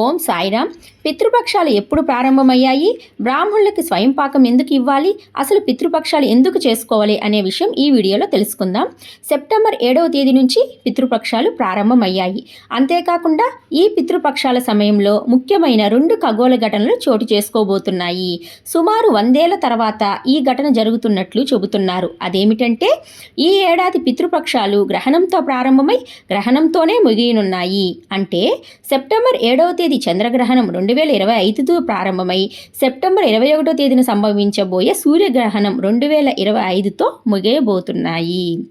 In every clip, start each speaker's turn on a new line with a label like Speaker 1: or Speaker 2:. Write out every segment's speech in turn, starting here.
Speaker 1: ఓం సాయిరామ్. పితృపక్షాలు ఎప్పుడు ప్రారంభమయ్యాయి? బ్రాహ్మణులకి స్వయం పాకం ఎందుకు ఇవ్వాలి? అసలు పితృపక్షాలు ఎందుకు చేసుకోవాలి అనే విషయం ఈ వీడియోలో తెలుసుకుందాం. సెప్టెంబర్ ఏడవ తేదీ నుంచి పితృపక్షాలు ప్రారంభమయ్యాయి. అంతేకాకుండా ఈ పితృపక్షాల సమయంలో ముఖ్యమైన రెండు ఖగోళ ఘటనలు చోటు చేసుకోబోతున్నాయి. సుమారు వందేళ్ళ తర్వాత ఈ ఘటన జరుగుతున్నట్లు చెబుతున్నారు. అదేమిటంటే ఈ ఏడాది పితృపక్షాలు గ్రహణంతో ప్రారంభమై గ్రహణంతోనే ముగియనున్నాయి. అంటే సెప్టెంబర్ ఏడవ తేదీ చంద్రగ్రహణం రెండు వేల ఇరవై ఐదుతో ప్రారంభమై సెప్టెంబర్ ఇరవై ఒకటో తేదీన సంభవించబోయే సూర్యగ్రహణం రెండు వేల ఇరవై ఐదుతో ముగియబోతున్నాయి.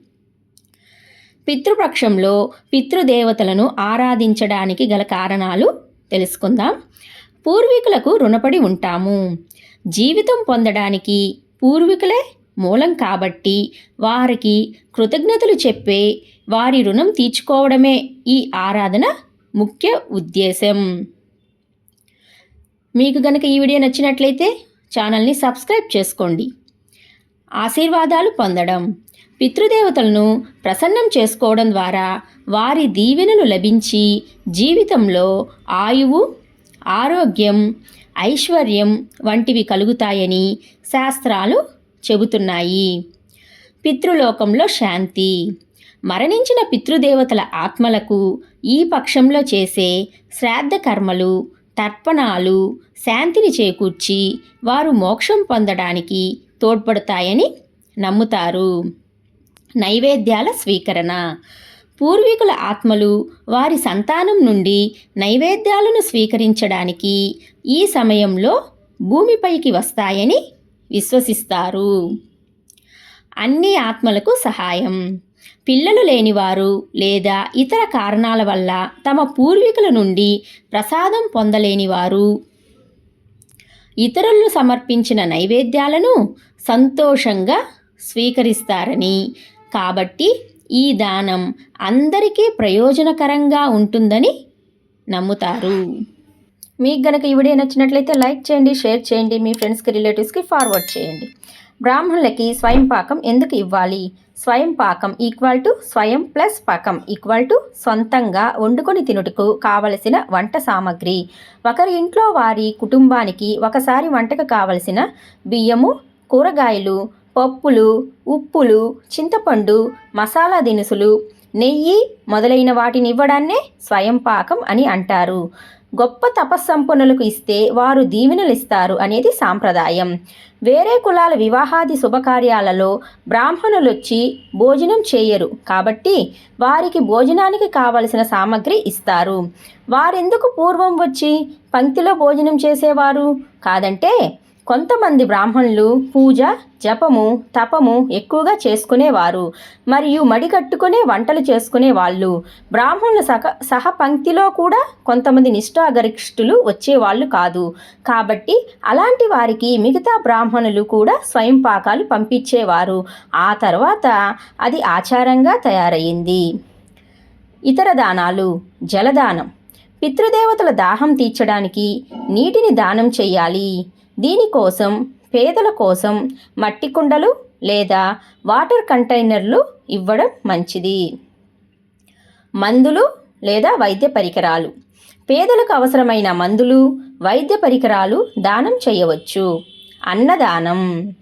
Speaker 1: పితృపక్షంలో పితృదేవతలను ఆరాధించడానికి గల కారణాలు తెలుసుకుందాం. పూర్వీకులకు రుణపడి ఉంటాము. జీవితం పొందడానికి పూర్వీకులే మూలం కాబట్టి వారికి కృతజ్ఞతలు చెప్పే వారి రుణం తీర్చుకోవడమే ఈ ఆరాధన ముఖ్య ఉద్దేశం. మీకు గనక ఈ వీడియో నచ్చినట్లయితే ఛానల్ని సబ్స్క్రైబ్ చేసుకోండి. ఆశీర్వాదాలు పొందడం పితృదేవతలను ప్రసన్నం చేసుకోవడం ద్వారా వారి దీవెనలు లభించి జీవితంలో ఆయువు ఆరోగ్యం ఐశ్వర్యం వంటివి కలుగుతాయని శాస్త్రాలు చెబుతున్నాయి. పితృలోకంలో శాంతి. మరణించిన పితృదేవతల ఆత్మలకు ఈ పక్షంలో చేసే శ్రాద్ధ కర్మలు తర్పణాలు శాంతిని చేకూర్చి వారు మోక్షం పొందడానికి తోడ్పడతాయని నమ్ముతారు. నైవేద్యాల స్వీకరణ. పూర్వీకుల ఆత్మలు వారి సంతానం నుండి నైవేద్యాలను స్వీకరించడానికి ఈ సమయంలో భూమిపైకి వస్తాయని విశ్వసిస్తారు. అన్ని ఆత్మలకు సహాయం. పిల్లలు లేనివారు లేదా ఇతర కారణాల వల్ల తమ పూర్వీకుల నుండి ప్రసాదం పొందలేనివారు. ఇతరులు సమర్పించిన నైవేద్యాలను సంతోషంగా స్వీకరిస్తారని. కాబట్టి ఈ దానం అందరికీ ప్రయోజనకరంగా ఉంటుందని నమ్ముతారు. మీకు గనక ఈ వీడియో నచ్చినట్లయితే లైక్ చేయండి షేర్ చేయండి మీ ఫ్రెండ్స్కి రిలేటివ్స్కి ఫార్వర్డ్ చేయండి. బ్రాహ్మణులకి స్వయం పాకం ఎందుకు ఇవ్వాలి? స్వయం పాకం ఈక్వల్ టు స్వయం ప్లస్ పాకం ఈక్వల్ టు సొంతంగా వండుకొని తినుటకు కావలసిన వంట సామాగ్రి. ఒకరి ఇంట్లో వారి కుటుంబానికి ఒకసారి వంటకు కావలసిన బియ్యము కూరగాయలు పప్పులు ఉప్పులు చింతపండు మసాలా దినుసులు నెయ్యి మొదలైన వాటిని ఇవ్వడాన్నే స్వయం పాకం అని అంటారు. గొప్ప తపస్సంపన్నులకు ఇస్తే వారు దీవెనలు ఇస్తారు అనేది సాంప్రదాయం. వేరే కులాల వివాహాది శుభకార్యాలలో బ్రాహ్మణులు వచ్చి భోజనం చేయరు. కాబట్టి వారికి భోజనానికి కావలసిన సామాగ్రి ఇస్తారు. వారెందుకు పూర్వం వచ్చి పంక్తిలో భోజనం చేసేవారు? కాదంటే కొంతమంది బ్రాహ్మణులు పూజ జపము తపము ఎక్కువగా చేసుకునేవారు మరియు మడి కట్టుకునే వంటలు చేసుకునే వాళ్ళు బ్రాహ్మణుల సహ సహ పంక్తిలో కూడా కొంతమంది నిష్ఠాగరిష్ఠులు వచ్చేవాళ్ళు కాదు. కాబట్టి అలాంటి వారికి మిగతా బ్రాహ్మణులు కూడా స్వయం పాకాలు పంపించేవారు. ఆ తర్వాత అది ఆచారంగా తయారయ్యింది ఇతర దానాలు జలదానం. పితృదేవతల దాహం తీర్చడానికి నీటిని దానం చేయాలి. దీనికోసం పేదల కోసం మట్టి కుండలు లేదా వాటర్ కంటైనర్లు ఇవ్వడం మంచిది. మందులు లేదా వైద్య పరికరాలు. పేదలకు అవసరమైన మందులు వైద్య పరికరాలు దానం చేయవచ్చు. అన్నదానం.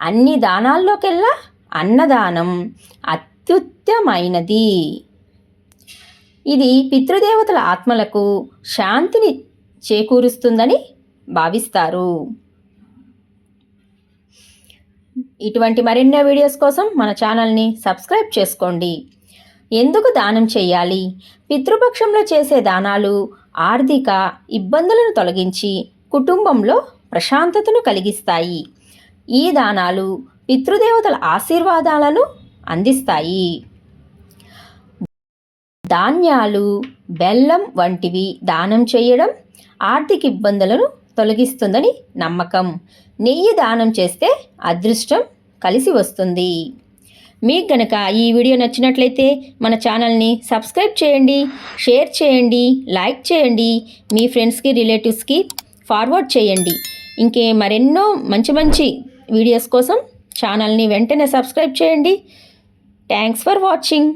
Speaker 1: అన్ని దానాల్లోకెల్లా అన్నదానం అత్యుత్తమైనది. ఇది పితృదేవతల ఆత్మలకు శాంతిని చేకూరుస్తుందని భావిస్తారు. ఇటువంటి మరెన్నో వీడియోస్ కోసం మన ఛానల్ని సబ్స్క్రైబ్ చేసుకోండి. ఎందుకు దానం చేయాలి? పితృపక్షంలో చేసే దానాలు ఆర్థిక ఇబ్బందులను తొలగించి కుటుంబంలో ప్రశాంతతను కలిగిస్తాయి. ఈ దానాలు పితృదేవతల ఆశీర్వాదాలను అందిస్తాయి. ధాన్యాలు బెల్లం వంటివి దానం చేయడం ఆర్థిక ఇబ్బందులను తొలగిస్తుందని నమ్మకం. నెయ్యి దానం చేస్తే అదృష్టం కలిసి వస్తుంది. మీకు గనక ఈ వీడియో నచ్చినట్లయితే మన ఛానల్ని సబ్స్క్రైబ్ చేయండి షేర్ చేయండి లైక్ చేయండి మీ ఫ్రెండ్స్కి రిలేటివ్స్కి ఫార్వర్డ్ చేయండి. ఇంకే మరెన్నో మంచి మంచి వీడియోస్ కోసం ఛానల్ని వెంటనే సబ్స్క్రైబ్ చేయండి. Thanks for watching.